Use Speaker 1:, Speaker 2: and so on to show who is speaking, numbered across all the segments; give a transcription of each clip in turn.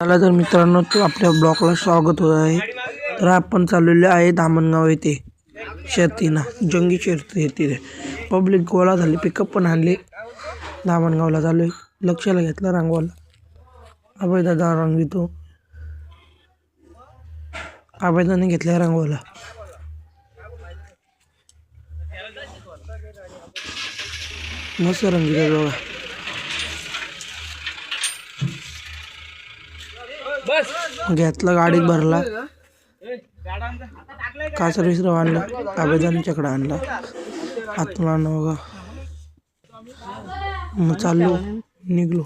Speaker 1: चला तर मित्रांनो तो आपल्या ब्लॉकला स्वागत होत आहे. तर आपण चाललेले आहे दामणगाव येथे. शर्तीना जंगी शर्ती तिथे पब्लिक गोळा झाली पिकअप पण आणले. दामणगावला चालू आहे लक्षाला घेतलं रांगवाला अभय दादा रंगवितो अभयदाने घेतला रांगवाला मस्त रंगीत बघा. घेतला गाडीत भरला. काचा विसरव आणला आवेदनाच्याकडे आणला. आतला बघा. मग चाललो निघलो.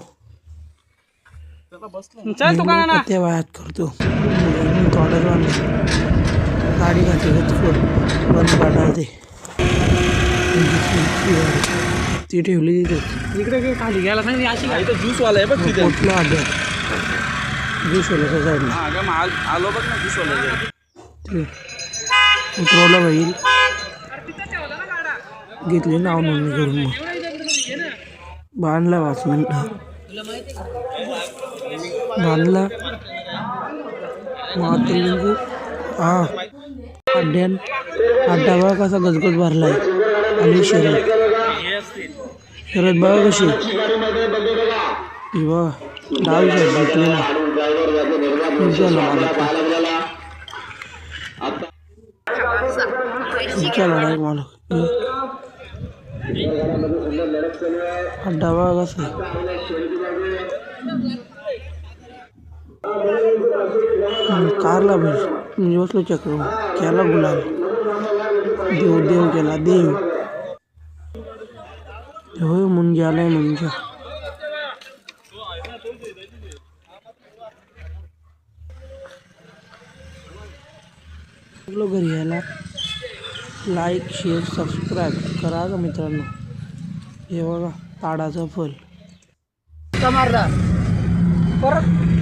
Speaker 1: वयात करतो. थोड्या गाडी घातली का बंद पाडणार ते. ती ठेवली तिथे.
Speaker 2: इकडे खाली. घ्यायला सांगितली अशी काय तर ज्यूस वाला आहे बघ तिथे.
Speaker 1: पोटला अड्ड्यात ज्यूस वाल्याच्या साईडला
Speaker 2: हा आल- बघ ना
Speaker 1: उतरवलं होईल घेतली नाव नोंदणी करून मग. बांधला पाच मिनिट बांधला. लिंबू हा. अड्ड्यान अड्डा बघा कसा गजगज भरलाय. आणि शरद. शरद बघा कशी. बघा. डावी झालं मला चलो भाई डबा कारला भी चक्र केला बुला देव देव केला देव। हो मुंजाले मुंजा। घरी यायला लाईक शेअर सबस्क्राईब करा का मित्रांनो. हे बघा ताडाचं फल.
Speaker 2: परत?